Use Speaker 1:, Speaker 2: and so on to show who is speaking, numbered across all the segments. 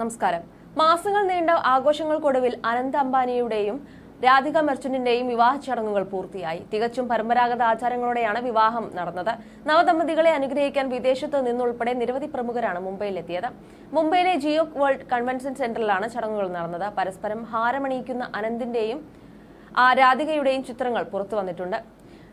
Speaker 1: നമസ്കാരം. മാസങ്ങൾ നീണ്ട ആഘോഷങ്ങൾക്കൊടുവിൽ അനന്ത് അംബാനിയുടെയും രാധിക മെർച്ചന്റിന്റെയും വിവാഹ ചടങ്ങുകൾ പൂർത്തിയായി. തികച്ചും പരമ്പരാഗത ആചാരങ്ങളോടെയാണ് വിവാഹം നടന്നത്. നവദമ്പതികളെ അനുഗ്രഹിക്കാൻ വിദേശത്ത് നിന്നുൾപ്പെടെ നിരവധി പ്രമുഖരാണ് മുംബൈയിലെത്തിയത്. മുംബൈയിലെ ജിയോ വേൾഡ് കൺവെൻഷൻ സെന്ററിലാണ് ചടങ്ങുകൾ നടന്നത്. പരസ്പരം ഹാരമണിയിക്കുന്ന അനന്തിന്റെയും രാധികയുടെയും ചിത്രങ്ങൾ പുറത്തു വന്നിട്ടുണ്ട്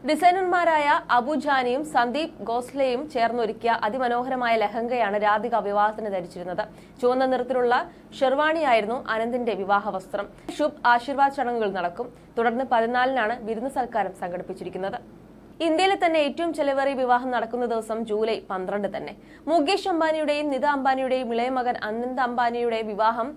Speaker 1: ഡിസൈനർമാരായ അബുജാനിയും സന്ദീപ് ഗോസ്ലയും ചേർന്നൊരുക്കിയ അതിമനോഹരമായ ലഹങ്കയാണ് രാധിക വിവാഹത്തിന് ധരിച്ചിരുന്നത്. ചുവന്ന നിറത്തിലുള്ള ഷെർവാണിയായിരുന്നു അനന്തിന്റെ വിവാഹ വസ്ത്രം. ശുഭ് ആശീർവാദ് ചടങ്ങുകൾ നടക്കും. തുടർന്ന് പതിനാലിനാണ് വിരുന്ന് സൽക്കാരം സംഘടിപ്പിച്ചിരിക്കുന്നത്. ഇന്ത്യയിലെ തന്നെ ഏറ്റവും ചെലവേറിയ വിവാഹം നടക്കുന്ന ദിവസം ജൂലൈ പന്ത്രണ്ട് തന്നെ. മുകേഷ് അംബാനിയുടെയും നിത അംബാനിയുടെയും ഇളയ മകൻ അനന്ത് അംബാനിയുടെ വിവാഹം.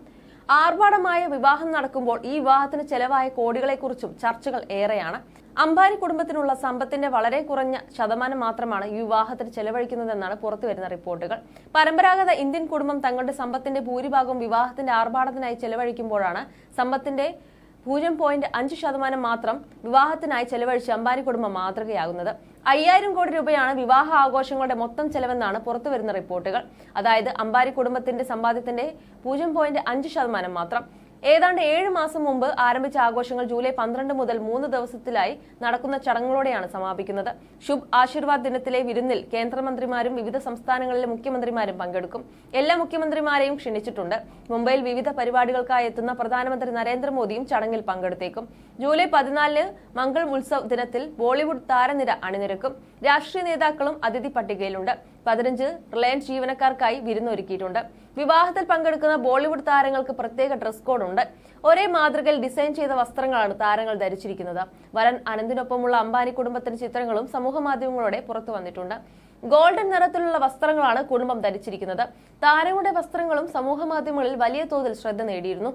Speaker 1: ആർഭാടമായ വിവാഹം നടക്കുമ്പോൾ ഈ വിവാഹത്തിന് ചെലവായ കോടികളെക്കുറിച്ചും ചർച്ചകൾ ഏറെയാണ്. അംബാനി കുടുംബത്തിനുള്ള സമ്പത്തിന്റെ വളരെ കുറഞ്ഞ ശതമാനം മാത്രമാണ് ഈ വിവാഹത്തിന് ചെലവഴിക്കുന്നതെന്നാണ് പുറത്തുവരുന്ന റിപ്പോർട്ടുകൾ. പരമ്പരാഗത ഇന്ത്യൻ കുടുംബം തങ്ങളുടെ സമ്പത്തിന്റെ ഭൂരിഭാഗവും വിവാഹത്തിന്റെ ആർഭാടത്തിനായി ചെലവഴിക്കുമ്പോഴാണ് സമ്പത്തിന്റെ പൂജ്യം പോയിന്റ് അഞ്ച് ശതമാനം മാത്രം വിവാഹത്തിനായി ചെലവഴിച്ച് അംബാനി കുടുംബം മാതൃകയാകുന്നത്. അയ്യായിരം കോടി രൂപയാണ് വിവാഹ ആഘോഷങ്ങളുടെ മൊത്തം ചെലവെന്നാണ് പുറത്തുവരുന്ന റിപ്പോർട്ടുകൾ. അതായത് അംബാനി കുടുംബത്തിന്റെ സമ്പാദ്യത്തിന്റെ പൂജ്യം പോയിന്റ് അഞ്ച് ശതമാനം മാത്രം. ഏതാണ്ട് ഏഴ് മാസം മുമ്പ് ആരംഭിച്ച ആഘോഷങ്ങൾ ജൂലൈ പന്ത്രണ്ട് മുതൽ മൂന്ന് ദിവസത്തിലായി നടക്കുന്ന ചടങ്ങുകളോടെയാണ് സമാപിക്കുന്നത്. ശുഭ് ആശീർവാദ് ദിനത്തിലെ വിരുന്നിൽ കേന്ദ്രമന്ത്രിമാരും വിവിധ സംസ്ഥാനങ്ങളിലെ മുഖ്യമന്ത്രിമാരും പങ്കെടുക്കും. എല്ലാ മുഖ്യമന്ത്രിമാരെയും ക്ഷണിച്ചിട്ടുണ്ട്. മുംബൈയിൽ വിവിധ പരിപാടികൾക്കായി എത്തുന്ന പ്രധാനമന്ത്രി നരേന്ദ്രമോദിയും ചടങ്ങിൽ പങ്കെടുത്തേക്കും. ജൂലൈ പതിനാലിന് മംഗൾ ഉത്സവ് ദിനത്തിൽ ബോളിവുഡ് താരനിര അണിനിരക്കും. രാഷ്ട്രീയ നേതാക്കളും അതിഥി പട്ടികയിലുണ്ട്. പതിനഞ്ച് റിലയൻസ് ജീവനക്കാർക്കായി വിരുന്നൊരുക്കിയിട്ടുണ്ട്. വിവാഹത്തിൽ പങ്കെടുക്കുന്ന ബോളിവുഡ് താരങ്ങൾക്ക് പ്രത്യേക ഡ്രസ് കോഡ് ഉണ്ട് ഒരേ മാതൃകയിൽ ഡിസൈൻ ചെയ്ത വസ്ത്രങ്ങളാണ് താരങ്ങൾ ധരിച്ചിരിക്കുന്നത്. വരൻ അനന്തിനൊപ്പമുള്ള അംബാനി കുടുംബത്തിന്റെ ചിത്രങ്ങളും സമൂഹ മാധ്യമങ്ങളോടെ പുറത്തു വന്നിട്ടുണ്ട്. ഗോൾഡൻ നിറത്തിലുള്ള വസ്ത്രങ്ങളാണ് കുടുംബം ധരിച്ചിരിക്കുന്നത്. താരങ്ങളുടെ വസ്ത്രങ്ങളും സമൂഹ മാധ്യമങ്ങളിൽ വലിയ തോതിൽ ശ്രദ്ധ നേടിയിരുന്നു.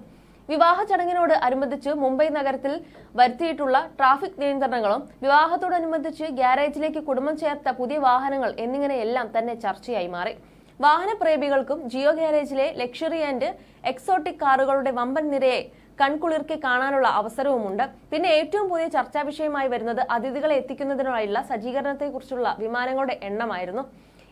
Speaker 1: വിവാഹ ചടങ്ങിനോട് അനുബന്ധിച്ച് മുംബൈ നഗരത്തിൽ വരുത്തിയിട്ടുള്ള ട്രാഫിക് നിയന്ത്രണങ്ങളും വിവാഹത്തോടനുബന്ധിച്ച് ഗ്യാരേജിലേക്ക് കുടുംബം ചേർത്ത പുതിയ വാഹനങ്ങൾ എന്നിങ്ങനെയെല്ലാം തന്നെ ചർച്ചയായി മാറി. വാഹനപ്രേമികൾക്കും ജിയോ ഗാരേജിലെ ലക്ഷറി ആൻഡ് എക്സോട്ടിക് കാറുകളുടെ വമ്പൻ നിരയെ കൺകുളിർക്കെ കാണാനുള്ള അവസരവുമുണ്ട്. പിന്നെ ഏറ്റവും പുതിയ ചർച്ചാ വിഷയമായി വരുന്നത് അതിഥികളെ എത്തിക്കുന്നതിനായുള്ള സജ്ജീകരണത്തെക്കുറിച്ചുള്ള വിമാനങ്ങളുടെ എണ്ണമായിരുന്നു.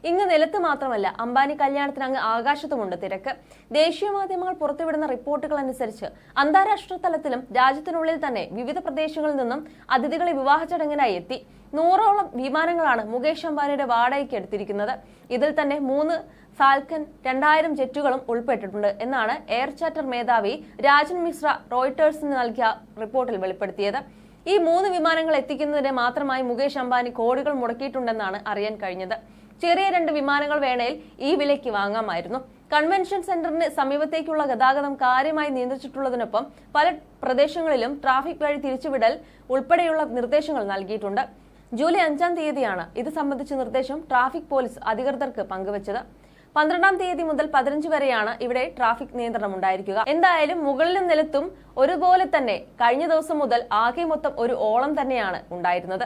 Speaker 1: ഇങ്ങ് നിലത്ത് മാത്രമല്ല അംബാനി കല്യാണത്തിന് അങ്ങ് ആകാശത്തുമുണ്ട് തിരക്ക്. ദേശീയ മാധ്യമങ്ങൾ പുറത്തുവിടുന്ന റിപ്പോർട്ടുകൾ അനുസരിച്ച് അന്താരാഷ്ട്ര തലത്തിലും രാജ്യത്തിനുള്ളിൽ തന്നെ വിവിധ പ്രദേശങ്ങളിൽ നിന്നും അതിഥികളെ വിവാഹ ചടങ്ങിനായി എത്തി. നൂറോളം വിമാനങ്ങളാണ് മുകേഷ് അംബാനിയുടെ വാടകയ്ക്ക് എടുത്തിരിക്കുന്നത്. ഇതിൽ തന്നെ മൂന്ന് ഫാൽക്കൻ രണ്ടായിരം ജെറ്റുകളും ഉൾപ്പെട്ടിട്ടുണ്ട് എന്നാണ് എയർ ചാറ്റർ മേധാവി രാജൻ മിശ്ര റോയിട്ടേഴ്സിന് നൽകിയ റിപ്പോർട്ടിൽ വെളിപ്പെടുത്തിയത്. ഈ മൂന്ന് വിമാനങ്ങൾ എത്തിക്കുന്നതിന് മാത്രമായി മുകേഷ് അംബാനി കോടികൾ മുടക്കിയിട്ടുണ്ടെന്നാണ് അറിയാൻ കഴിഞ്ഞത്. ചെറിയ രണ്ട് വിമാനങ്ങൾ വേണേൽ ഈ വിലയ്ക്ക് വാങ്ങാമായിരുന്നു. കൺവെൻഷൻ സെന്ററിന് സമീപത്തേക്കുള്ള ഗതാഗതം കാര്യമായി നിയന്ത്രിച്ചിട്ടുള്ളതിനൊപ്പം പല പ്രദേശങ്ങളിലും ട്രാഫിക് വഴി തിരിച്ചുവിടൽ ഉൾപ്പെടെയുള്ള നിർദ്ദേശങ്ങൾ നൽകിയിട്ടുണ്ട്. ജൂലൈ അഞ്ചാം തീയതിയാണ് ഇത് സംബന്ധിച്ച നിർദ്ദേശം ട്രാഫിക് പോലീസ് അധികൃതർക്ക് പങ്കുവച്ചത്. പന്ത്രണ്ടാം തീയതി മുതൽ പതിനഞ്ച് വരെയാണ് ഇവിടെ ട്രാഫിക് നിയന്ത്രണം ഉണ്ടായിരിക്കുക. എന്തായാലും മുകളിലും നിലത്തും ഒരുപോലെ തന്നെ കഴിഞ്ഞ ദിവസം മുതൽ ആകെ മൊത്തം ഒരു ഓളം തന്നെയാണ് ഉണ്ടായിരുന്നത്.